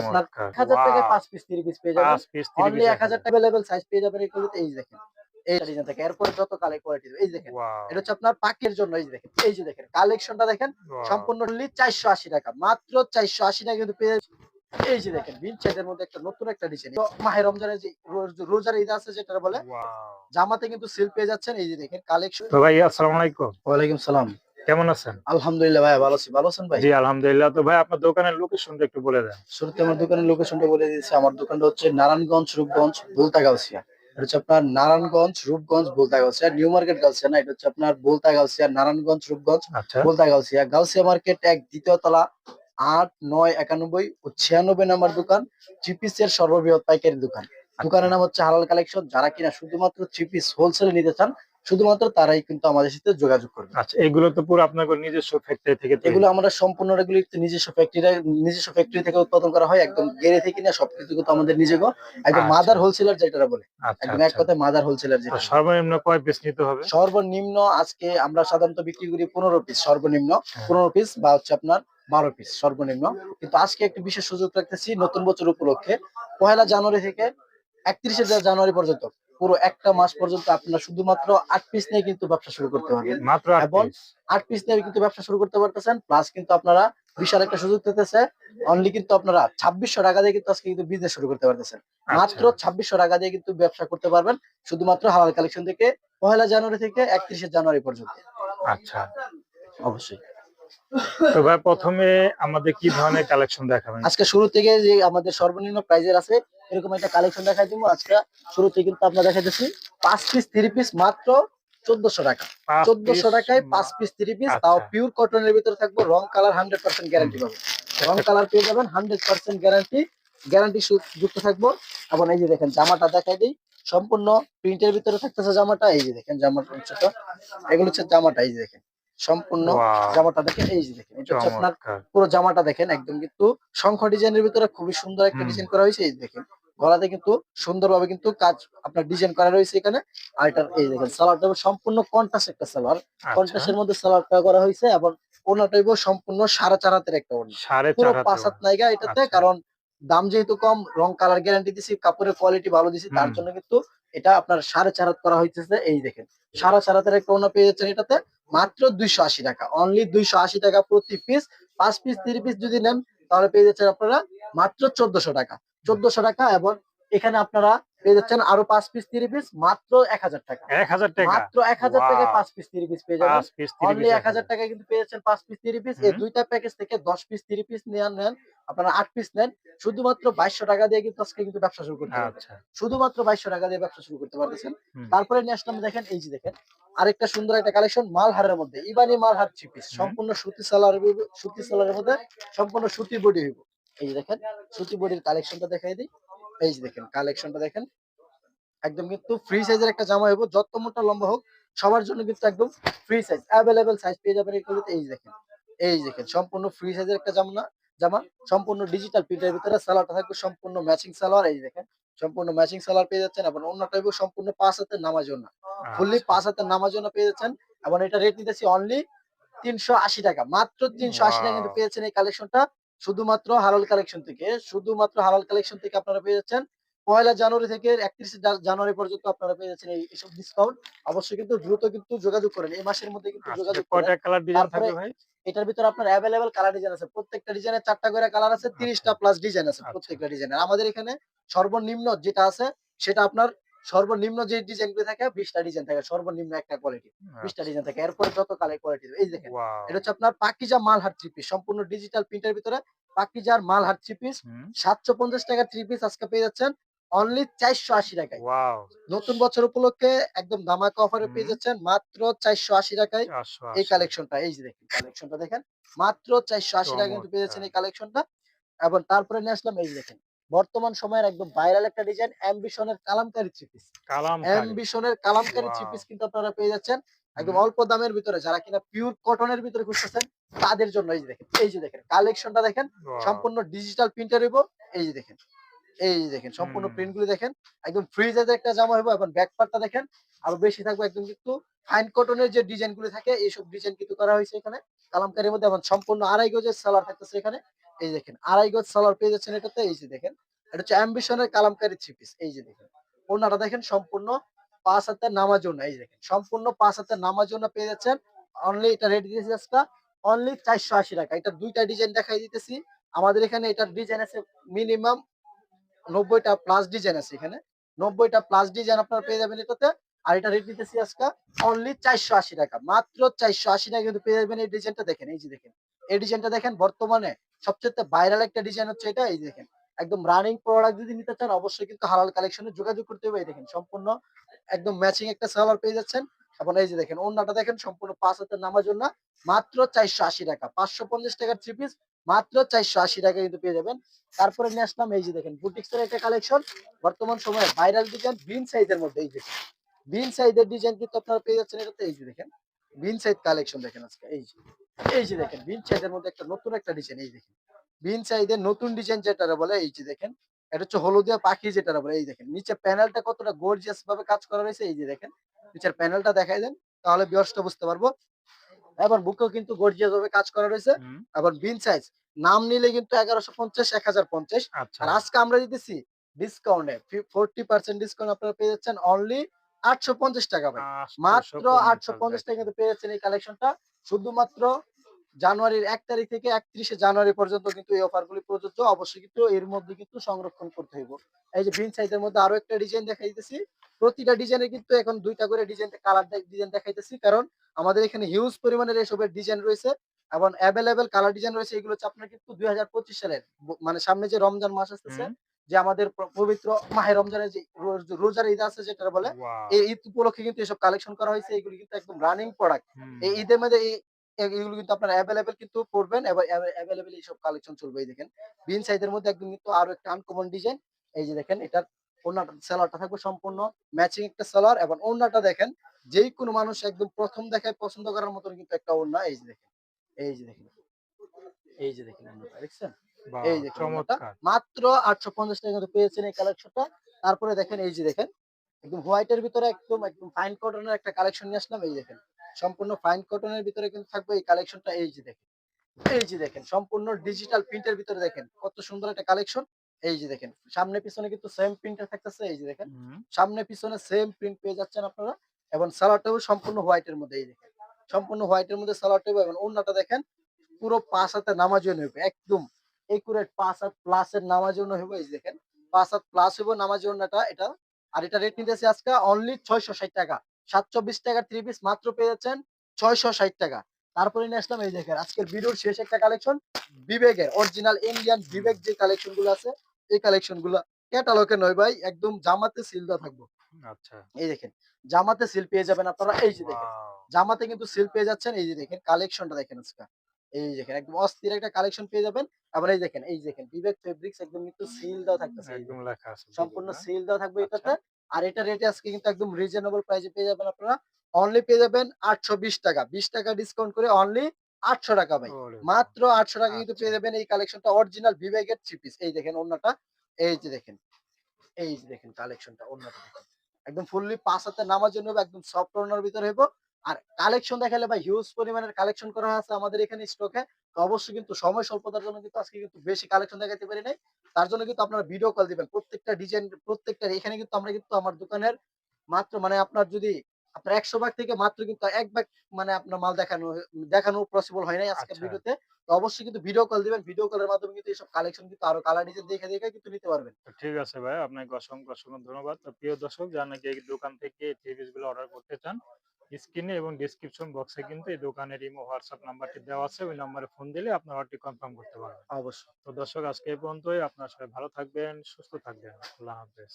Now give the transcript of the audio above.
আপনার টাকায়! Piece piece পেয়ে যাবেন। পিস টাকা সাইজ পেয়ে যাবেন এই দেখেন। এই ডিজাইন থেকে এরপরে যত কালার কোয়ালিটি এই দেখেন। এটা হচ্ছে আপনার পাকের জন্য এই দেখেন। এই যে দেখেন কালেকশনটা দেখেন। সম্পূর্ণ চারশো আশি টাকা। মাত্র চারশো আশি টাকা কিন্তু পেয়ে এই যে দেখেন বিন চাইদের মধ্যে একটা নতুন একটা ডিজাইন মাহে রমজানের যে রোজার ঈদ আছে যেটা বলে জামাতে কিন্তু সেল পেয়ে যাচ্ছেন। এই যে দেখেন কালেকশন তো ভাই আসসালামু আলাইকুম। ওয়ালাইকুম সালাম। কেমন আছেন? আলহামদুলিল্লাহ ভাই ভালো আছি। ভালো আছেন ভাই? জি আলহামদুলিল্লাহ। তো ভাই আপনার দোকানের লোকেশনটা একটু বলে দেন। শুরুতে আমার দোকানের লোকেশনটা বলে দিয়েছি। আমার দোকানটা হচ্ছে নারায়ণগঞ্জ রূপগঞ্জ বুলতা গাউসিয়া এটা হচ্ছে আপনার নারায়ণগঞ্জ রূপগঞ্জ বুলতা গাউসিয়া নিউ মার্কেট গাউসিয়া না এটা হচ্ছে আপনার বুলতা গাউসিয়া নারায়ণগঞ্জ রূপগঞ্জ আচ্ছা। বুলতা গাউসিয়া গাউসিয়া মার্কেট এক দ্বিতীয় তলা আট নয় একানব্বই ও ছিয়ানব্বই নাম্বার দোকান থ্রি পিসের সর্ববৃহৎ পাইকারি দোকান। দোকানের নাম হচ্ছে হালাল কালেকশন। যারা কিনা শুধুমাত্র থ্রি পিস হোলসেলে নিতে চান শুধুমাত্র তারাই কিন্তু আমাদের সাথে যোগাযোগ করবে। আচ্ছা এগুলো তো পুরো আপনার নিজস্ব ফ্যাক্টরি থেকে এগুলো আমরা সম্পূর্ণ এগুলো নিজস্ব ফ্যাক্টরি নিজস্ব ফ্যাক্টরি থেকে উৎপাদন করা হয় একদম গেড়ে থেকে না সবকিছু কিন্তু আমাদের নিজে গো একদম। মাদার হোলসেলার যেটা বলে। আচ্ছা একদম এক আচ্ছা। কথায় মাদার হোলসেলার যেটা। সর্বনিম্ন কয় পিস নিতে হবে? সর্বনিম্ন আজকে আমরা সাধারণত বিক্রি করি পনেরো পিস সর্বনিম্ন হ্যাঁ। পনেরো পিস বা হচ্ছে আপনার বারো পিস সর্বনিম্ন। কিন্তু আজকে একটি বিশেষ সুযোগ রাখতেছি নতুন বছর উপলক্ষে পহেলা জানুয়ারি থেকে একত্রিশে জানুয়ারি পর্যন্ত। পুরো একটা মাস পর্যন্ত আপনারা শুধুমাত্র আট পিস নিয়ে কিন্তু ব্যবসা শুরু করতে পারবেন। মাত্র এবং পিস আট পিস নিয়ে কিন্তু ব্যবসা শুরু করতে পারতেছেন প্লাস কিন্তু আপনারা বিশাল একটা সুযোগ পেতেছে অনলি কিন্তু আপনারা ছাব্বিশশো টাকা দিয়ে কিন্তু আজকে কিন্তু বিজনেস শুরু করতে পারতেছেন। আচ্ছা। মাত্র ছাব্বিশশো টাকা দিয়ে কিন্তু ব্যবসা করতে পারবেন শুধুমাত্র হালাল কালেকশন থেকে পহেলা জানুয়ারি থেকে একত্রিশে জানুয়ারি পর্যন্ত। আচ্ছা। অবশ্যই। তো ভাই প্রথমে আমাদের কি ধরনের কালেকশন দেখাবেন? আজকে শুরু থেকে যে আমাদের সর্বনিম্ন প্রাইজের আছে এরকম একটা কালেকশন দেখাই দিব। আজকে শুরু থেকে কিন্তু আপনার দেখাইতেছি পাঁচ পিস থ্রি পিস মাত্র চোদ্দশো টাকা। চোদ্দশো টাকায় পাঁচ পিস থ্রি পিস আচ্ছা। তাও পিওর কটনের ভিতরে থাকব। রং কালার হান্ড্রেড পার্সেন্ট গ্যারান্টি পাবেন। রং কালার পেয়ে যাবেন হান্ড্রেড পার্সেন্ট গ্যারান্টি গ্যারান্টি যুক্ত থাকব। এবং এই যে দেখেন জামাটা দেখাই দিই। সম্পূর্ণ প্রিন্টের ভিতরে থাকতেছে জামাটা। এই যে দেখেন জামাটা হচ্ছে তো। এগুলো হচ্ছে জামাটা এই যে দেখেন। সম্পূর্ণ জামাটা দেখেন এই যে দেখেন। এটা হচ্ছে আপনার পুরো জামাটা দেখেন। একদম কিন্তু শঙ্খ ডিজাইনের ভিতরে খুবই সুন্দর একটা ডিজাইন করা হয়েছে। এই যে দেখেন। গলাতে কিন্তু সুন্দরভাবে কিন্তু কাজ আপনার ডিজাইন করা রয়েছে এখানে। আর এটার এই দেখেন সালোয়ারটা সম্পূর্ণ কন্টাস একটা সালোয়ার। আচ্ছা। কন্টাসের মধ্যে সালোয়ারটা করা হয়েছে এবং ওনাটাইবো সম্পূর্ণ সাড়ে চার হাতের একটা পুরো পাঁচ হাত নাইগা এটাতে আচ্ছা। কারণ দাম যেহেতু কম রং কালার গ্যারান্টি দিছি কাপড়ের কোয়ালিটি ভালো দিছি তার জন্য কিন্তু এটা আপনার সাড়ে চার হাত করা হইতেছে। এই দেখেন সাড়ে চার হাতের একটা ওনা পেয়ে যাচ্ছেন এটাতে মাত্র দুইশো আশি টাকা। অনলি দুইশো আশি টাকা প্রতি পিস পাঁচ পিস তিরিশ পিস যদি নেন তাহলে পেয়ে যাচ্ছেন আপনারা মাত্র চোদ্দশো টাকা। চোদ্দশো টাকা এবং এখানে আপনারা পেয়ে যাচ্ছেন আরও পাঁচ পিস তিরিশ পিস মাত্র এক হাজার টাকা। এক হাজার টাকা? মাত্র এক হাজার টাকায় পাঁচ পিস তিরিশ পিস পেয়ে যাবেন। অনলি এক হাজার টাকায় কিন্তু পেয়ে যাচ্ছেন পাঁচ পিস তিরিশ পিস এই দুইটা প্যাকেজ থেকে দশ পিস তিরিশ পিস নেন নেন আপনারা আট পিস নেন। শুধুমাত্র বাইশশো টাকা দিয়ে কিন্তু আজকে কিন্তু ব্যবসা শুরু করতে পারবেন আচ্ছা। শুধুমাত্র বাইশশো টাকা দিয়ে ব্যবসা শুরু করতে পারতেছেন। তারপরে নিয়ে আসলাম দেখেন এই যে দেখেন আরেকটা সুন্দর একটা কালেকশন মালহারের মধ্যে। ইবানি মালহার পিস সম্পূর্ণ সুতি সালার সুতি সালারের মধ্যে সম্পূর্ণ সুতি বডি হইব। এই যে দেখেন সুতি বডির কালেকশনটা দেখাই দিই। এই যে দেখেন কালেকশনটা দেখেন। একদম কিন্তু ফ্রি সাইজের একটা জামা হইব যত মোটা লম্বা হোক সবার জন্য কিন্তু একদম ফ্রি সাইজ অ্যাভেলেবেল সাইজ পেয়ে যাবেন এগুলোতে এই দেখেন এই দেখেন সম্পূর্ণ ফ্রি সাইজের একটা জামা জামা সম্পূর্ণ ডিজিটাল প্রিন্টের ভিতরে সালোয়ারটা থাকবে সম্পূর্ণ ম্যাচিং সালোয়ার এই দেখেন সম্পূর্ণ ম্যাচিং সালোয়ার পেয়ে যাচ্ছেন এবং অন্য টাইপের সম্পূর্ণ পাঁচ হাতের নামাজ জন্য ফুললি। পাঁচ হাতের নামাজ জন্য পেয়ে যাচ্ছেন এবং এটা রেট নিতেছি অনলি তিনশো আশি টাকা মাত্র তিনশো আশি টাকা কিন্তু পেয়েছেন এই কালেকশনটা শুধুমাত্র হালাল কালেকশন থেকে শুধুমাত্র হালাল কালেকশন থেকে আপনারা পেয়ে যাচ্ছেন। পয়লা জানুয়ারি থেকে একত্রিশে জানুয়ারি পর্যন্ত আপনারা পেয়ে যাচ্ছেন এই এসব ডিসকাউন্ট অবশ্যই কিন্তু দ্রুত কিন্তু যোগাযোগ করেন এই মাসের মধ্যে কিন্তু আচ্ছা, যোগাযোগ করেন। এটার ভিতরে আপনার অ্যাভেলেবেল কালার ডিজাইন আছে। প্রত্যেকটা ডিজাইনের চারটা করে কালার আছে তিরিশটা প্লাস ডিজাইন আছে আচ্ছা। প্রত্যেকটা ডিজাইনের আমাদের এখানে সর্বনিম্ন যেটা আছে সেটা আপনার সর্বনিম্ন যে ডিজাইনগুলো থাকে বিশটা ডিজাইন থাকে সর্বনিম্ন একটা কোয়ালিটি বিশটা ডিজাইন থাকে এরপরে যত কালার কোয়ালিটি এই দেখেন এটা হচ্ছে আপনার পাকিজা মালহার থ্রি পিস সম্পূর্ণ ডিজিটাল প্রিন্টের ভিতরে পাকিজার মালহার থ্রি পিস সাতশো পঞ্চাশ টাকা থ্রি পিস আজকে পেয়ে যাচ্ছেন অনলি চারশো আশি টাকায়। নতুন বছর উপলক্ষে একদম ধামাকা অফারে পেয়ে যাচ্ছেন মাত্র চারশো আশি টাকায় এই। কালেকশনটা এই যে দেখেন কালেকশনটা দেখেন মাত্র চারশো আশি টাকা কিন্তু পেয়ে যাচ্ছেন এই কালেকশনটা এবং তারপরে নিয়ে আসলাম এই দেখেন বর্তমান সময়ের একদম ভাইরাল একটা ডিজাইন অ্যাম্বিশনের কালামকারী থ্রি পিস কালামকারী। অ্যাম্বিশনের কালামকারী থ্রি Wow. পিস কিন্তু আপনারা পেয়ে যাচ্ছেন একদম অল্প দামের ভিতরে। যারা কিনা পিওর কটনের ভিতরে খুঁজতেছেন তাদের জন্য এই যে দেখেন এই যে দেখেন কালেকশনটা দেখেন সম্পূর্ণ ডিজিটাল প্রিন্টার হইব এই যে দেখেন এই যে দেখেন সম্পূর্ণ প্রিন্টগুলো দেখেন একদম ফ্রি সাইজের একটা জামা হইব এখন ব্যাক পার্টটা দেখেন আরও বেশি থাকবে একদম কিন্তু ফাইন কটনের যে ডিজাইনগুলো থাকে এইসব ডিজাইন কিন্তু করা হয়েছে এখানে। কালামকারীর মধ্যে এখন সম্পূর্ণ আড়াই গজের সালোয়ার থাকতেছে এখানে। এই দেখেন, আড়াই গজ সালোয়ার পেয়ে যাচ্ছেন এটাতে, এই যে দেখেন, এটা হচ্ছে অ্যাম্বিশনের কালামকারী থ্রি পিস এই যে দেখেন ওনাটা দেখেন সম্পূর্ণ পাঁচ হাতের নামার জন্য এই দেখেন, সম্পূর্ণ পাঁচ হাতের নামার জন্য পেয়ে যাচ্ছেন অনলি এটা রেডি দিয়েছে অনলি চারশো আশি টাকা, এটা দুইটা ডিজাইন দেখাই দিতেছি, আমাদের এখানে এটার ডিজাইন আছে মিনিমাম নব্বইটা প্লাস ডিজাইন আছে এখানে, নব্বইটা প্লাস ডিজাইন আপনারা পেয়ে যাবেন এটাতে, আর এটা রেট দিতেছি আজকে অনলি চারশো আশি টাকা, মাত্র চারশো আশি টাকা কিন্তু পেয়ে যাবেন এই ডিজাইনটা দেখেন, এই যে দেখেন, এই ডিজাইনটা দেখেন বর্তমানে সবচেয়ে ভাইরাল একটা ডিজাইন হচ্ছে এটা, এই দেখেন। একদম রানিং প্রোডাক্ট যদি নিতে চান, অবশ্যই কিন্তু হালাল কালেকশনে যোগাযোগ করতে হবে। এই দেখেন, সম্পূর্ণ একদম ম্যাচিং একটা সালোয়ার পেয়ে যাচ্ছেন। এবং এই যে দেখেন ওন্নাটা দেখেন, সম্পূর্ণ পাঁচ হাতের নামার জন্য মাত্র চারশো আশি টাকা, পাঁচশো পঞ্চাশ টাকার থ্রি পিস মাত্র চারশো আশি টাকা কিন্তু পেয়ে যাবেন। তারপরে নিয়ে আসলাম এই যে দেখেন বুটিক্স এর একটা কালেকশন বর্তমান সময়ে ভাইরাল ডিজাইন বিন সাইজের মধ্যে এই যে, বিন সাইজের ডিজাইন কিন্তু আপনারা পেয়ে যাচ্ছেন এটাতে। এই যে দেখেন, বিন সাইজ কালেকশন দেখেন আজকে, এই যে। এই যে দেখেন বিন সাইজের মধ্যে একটা নতুন একটা ডিজাইন এই দেখেন। বিন সাইজের নতুন ডিজাইন যেটা বলে এই যে দেখেন এটা হচ্ছে হলুদিয়া পাখি যেটা বলে এই দেখেন। নিচে প্যানেলটা কতটা গর্জিয়াস ভাবে কাজ করা রয়েছে এই যে দেখেন। নিচের প্যানেলটা দেখাই দেন তাহলে বিয়সটা বুঝতে পারব। এবার বুকেও কিন্তু গর্জিয়াস ভাবে কাজ করা রয়েছে। আবার বিন সাইজ নাম নিলে কিন্তু এগারোশো পঞ্চাশ এক হাজার পঞ্চাশ। আচ্ছা। আর আজকে আমরা দিতেছি ডিসকাউন্টে ফোরটি পার্সেন্ট ডিসকাউন্ট আপনারা পেয়ে যাচ্ছেন অনলি আটশো পঞ্চাশ টাকা ভাই। মাত্র আটশো পঞ্চাশ টাকা কিন্তু পেয়ে যাচ্ছেন এই কালেকশনটা শুধুমাত্র জানুয়ারির এক তারিখ থেকে একত্রিশে জানুয়ারি পর্যন্ত কিন্তু এই অফার গুলি প্রযোজ্য। অবশ্যই কিন্তু এর মধ্যে কিন্তু সংরক্ষণ করতে হইব। এই যে বিন সাইজের মধ্যে আরও একটা ডিজাইন দেখাই দিতেছি প্রতিটা ডিজাইনে কিন্তু এখন দুইটা করে ডিজাইন কালার ডিজাইন দেখাইতেছি। কারণ আমাদের এখানে হিউজ পরিমাণের এসবের ডিজাইন রয়েছে এবং অ্যাভেলেবেল কালার ডিজাইন রয়েছে। এগুলো হচ্ছে আপনার কিন্তু দুই হাজার পঁচিশ সালের। মানে সামনে যে রমজান মাস আসতেছে যে আমাদের পবিত্র মাহে রমজানের যে রোজার ঈদ আছে যেটা বলে এই ঈদ উপলক্ষে কিন্তু এসব কালেকশন করা হয়েছে। এগুলো কিন্তু একদম রানিং প্রোডাক্ট এই ঈদের মধ্যে এই এগুলো কিন্তু আপনারা অ্যাভেলেবেল কিন্তু করবেন এবং অ্যাভেলেবেল এইসব কালেকশন চলবে এই দেখেন। বিন সাইজের মধ্যে একদম কিন্তু আরও একটা আনকমন ডিজাইন এই যে দেখেন এটার ওনাটা সালোয়ারটা থাকবে সম্পূর্ণ ম্যাচিং একটা সালোয়ার এবং ওনাটা দেখেন যেই কোনো মানুষ একদম প্রথম দেখায় পছন্দ করার মতন কিন্তু একটা ওড়না এই যে দেখেন এই যে দেখেন এই যে দেখেন ওড়নাটা, দেখছেন? এই যে চমৎকার। মাত্র আটশো পঞ্চাশ টাকা পেয়েছেন এই কালেকশনটা তারপরে দেখেন এই যে দেখেন একদম হোয়াইটের ভিতরে একদম একদম ফাইন কটনের একটা কালেকশন নিয়ে আসলাম এই দেখেন। সম্পূর্ণ ফাইন কটনের ভিতরে কিন্তু থাকবে এই কালেকশনটা এই যে দেখেন। এই যে দেখেন সম্পূর্ণ ডিজিটাল প্রিন্টের ভিতরে দেখেন কত সুন্দর একটা কালেকশন এই যে দেখেন সামনে পিছনে কিন্তু সেম প্রিন্টার থাকতেছে এই যে দেখেন। সামনে পিছনে সেম প্রিন্ট পেয়ে যাচ্ছেন আপনারা। এবং সালোয়ারটাও সম্পূর্ণ হোয়াইটের মধ্যে এই দেখেন। সম্পূর্ণ হোয়াইটের মধ্যে সালোয়ারটাও এবং ওন্নাটা দেখেন পুরো পাঁচ হাতে নামার জন্য হবে একদম একুরেট পাঁচ হাত প্লাস এর নামার জন্য হবে এই যে দেখেন। পাঁচ হাত প্লাস হবে নামার জন্যটা এটা আর এটা রেট নিতেছে আজকে অনলি ছয়শো ষাট টাকা। সাতশো বিশ টাকা থ্রি পিস মাত্র পেয়ে যাচ্ছেন ছয়শো ষাট টাকা। তারপরে নিয়ে আসলাম এই দেখেন আজকের ভিডিওর শেষ একটা কালেকশন বিবেকের অরিজিনাল ইন্ডিয়ান বিবেক যে কালেকশনগুলো আছে এই কালেকশনগুলো ক্যাটালগে নয় ভাই একদম জামাতে সিল দেওয়া থাকব। আচ্ছা। এই দেখেন জামাতে সিল পেয়ে যাবেন আপনারা এই যে দেখেন জামাতে কিন্তু সিল পেয়ে যাচ্ছেন এই যে দেখেন কালেকশনটা দেখেন আজকে। এই দেখেন একদম অস্থির একটা কালেকশন পেয়ে যাবেন। আবার এই দেখেন এই দেখেন বিবেক ফেব্রিক্স একদম কিন্তু সিল দেওয়া থাকতেছে একদম লেখা আছে সম্পূর্ণ সিল দেওয়া থাকবে আচ্ছা। এটাতে। আর এটা রেটে আজকে কিন্তু একদম রিজনেবল প্রাইসে পেয়ে যাবেন আপনারা। অনলি পেয়ে যাবেন আটশো বিশ টাকা। বিশ টাকা ডিসকাউন্ট করে অনলি আটশো টাকা ভাই। মাত্র আটশো টাকা কিন্তু পেয়ে। যাবেন এই কালেকশনটা অরিজিনাল বিবেকের থ্রি পিস এই দেখেন অন্যটা এই যে দেখেন। এই যে দেখেন কালেকশনটা অন্যটা একদম ফুললি পাঁচ হাতে নামার জন্য একদম সফট কর্নার ভিতরে হইব। আর কালেকশন দেখালে ভাই হিউজ পরিমাণের কালেকশন করা আছে আমাদের এখানে স্টকে তো অবশ্যই কিন্তু সময় স্বল্পতার জন্য কিন্তু আজকে কিন্তু বেশি কালেকশন দেখাতে পারি নাই। তার জন্য কিন্তু আপনারা ভিডিও কল দিবেন। প্রত্যেকটা ডিজাইন প্রত্যেকটা এখানে কিন্তু আমরা কিন্তু আমার দোকানের মাত্র মানে আপনার যদি আপনার একশো ভাগ থেকে মাত্র কিন্তু এক ভাগ মানে আপনার মাল দেখানো দেখানো পসিবল হয় নাই আজকের আচ্ছা। ভিডিওতে তো। অবশ্যই কিন্তু ভিডিও কল দিবেন। ভিডিও কলের মাধ্যমে কিন্তু এইসব কালেকশন কিন্তু আরও কালার ডিজাইন দেখে দেখে কিন্তু নিতে পারবেন। ঠিক আছে ভাই আপনাকে অসংখ্য অসংখ্য ধন্যবাদ। তো প্রিয় দর্শক যারা নাকি এই দোকান থেকে থ্রি পিসগুলো অর্ডার করতে চান স্ক্রিনে এবং ডিসক্রিপশন বক্সে কিন্তু এই দোকানের ইমো হোয়াটসঅ্যাপ নাম্বারটি দেওয়া আছে। ওই নাম্বারে ফোন দিলে আপনার অর্ডারটি কনফার্ম করতে পারবেন। অবশ্যই। তো দর্শক আজকে এই পর্যন্তই। আপনার সবাই ভালো থাকবেন সুস্থ থাকবেন। আল্লাহ হাফেজ।